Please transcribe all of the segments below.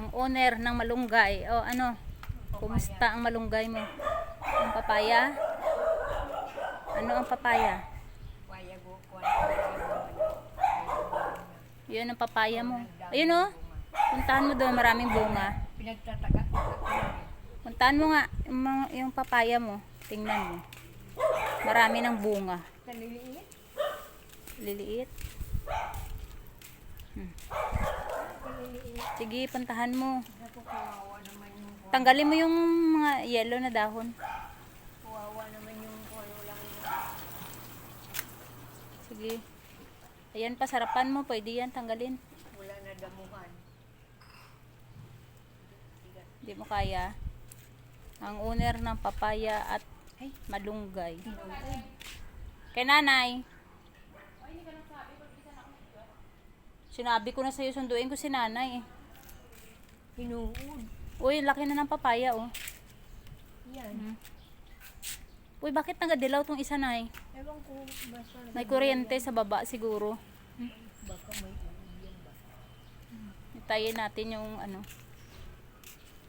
ang owner ng malunggay. O ano, kumusta ang malunggay mo? Ang papaya? Ano ang papaya? Yun ang papaya mo. Ayun o. Puntahan mo doon, maraming bunga. Pinagtataga. Puntahan mo nga yung, papaya mo. Tingnan mo. Marami ng bunga. Kaliliit. Liliit. Kaliliit. Sige, puntahan mo. Tanggalin mo yung mga yellow na dahon. kawawa naman yung ano lang. Sige. Ayan pa, sarapan mo. Pwede yan, tanggalin. Wala na damuhan. Hindi mo kaya. Ang owner ng papaya at malunggay. Kay nanay. Sinabi ko na sa'yo, sunduin ko si nanay. Hinuod. Uy, laki na ng papaya, oh. Yan. Uy, bakit nagadilaw tong isa, nay? Ewan ko basta May kuryente sa baba siguro. baka may uyan ba. Hintayin natin yung ano.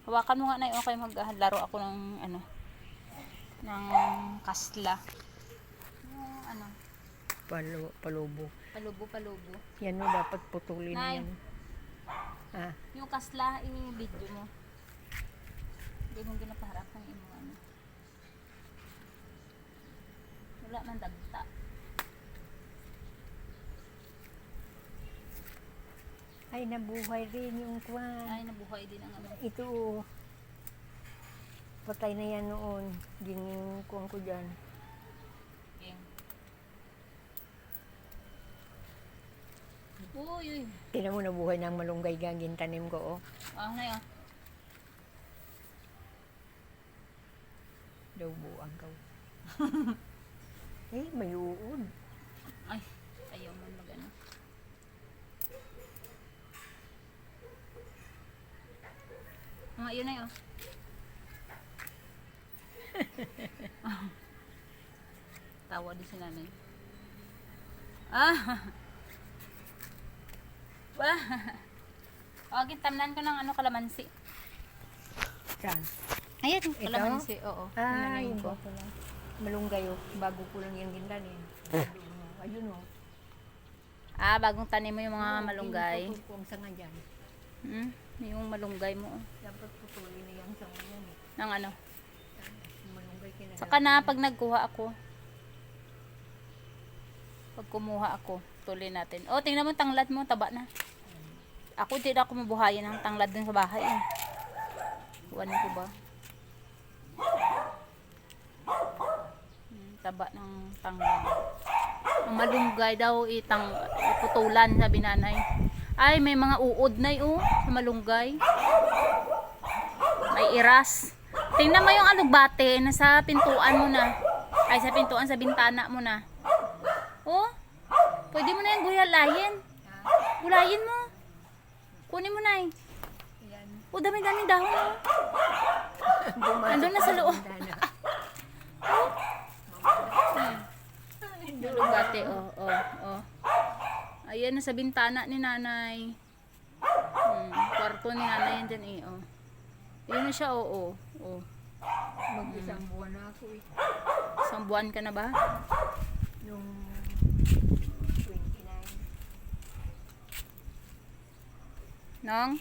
Hawakan mo nga na okay maglaro ako ng ano ng kasla. Yung ano, Palo, palubo. palubo palubo. Yan mo dapat putulin Nay. yan. Ah, Yung kasla i-video mo. Hindi mo ginapaharap ng imo ano. Wala man dagta. ay nabuhay rin yung kwan. Ay nabuhay din ang ano. Ito oh. Patay na yan noon. Yung kuwan ko dyan. Uy, uy. Tinan mo nabuhay ng malunggay gagin tanim ko oh. Ah, na yun. Daw buang ko. eh, may uod. Ay, ayaw man magano. Ah, yun na yun. Ah. Tawa din si nanay. Ah! Wala. O, gintamnan ko ng ano, kalamansi. Saan? Ayan, Ito? kalamansi, oo. Ah, Ano yun ko. Malunggay oh. Bago ko lang yung gintanin. Ayun oh. Ah, bagong tanim mo yung mga malunggay. Pinuputol ko ang sanga dyan. Hmm? Yung malunggay mo. oh. Dapat putulin na yung sanga yan eh. Ng ano. Yung malunggay kinala. Saka na, pag nagkuha ako. Pag kumuha ako, tuloy natin. Oh, tingnan mo tanglad mo, taba na. Ako, hindi ako mabuhayan ng tanglad dun sa bahay. Eh. Iwan ko ba? Hmm, taba ng tanglad. Ang malunggay daw itang iputulan, sabi nanay. Ay, may mga uod na oh, sa malunggay. May iras. Tingnan mo yung alugbate na sa pintuan mo na. Ay, sa pintuan, sa bintana mo na. Pwede mo na yung guyalayin. Gulayin mo. Kunin mo na eh. Yan. Oh, dami-dami dahon. oh. Andun na sa loob. Yung alugbate, oh, oh, oh. Ayan, nasa bintana ni nanay. Hmm, kwarto ni nanay yan dyan eh, oh. Yun na siya, oh, oh. oh. Mag-isang buwan na ako eh. Isang buwan ka na ba? Nung Nong.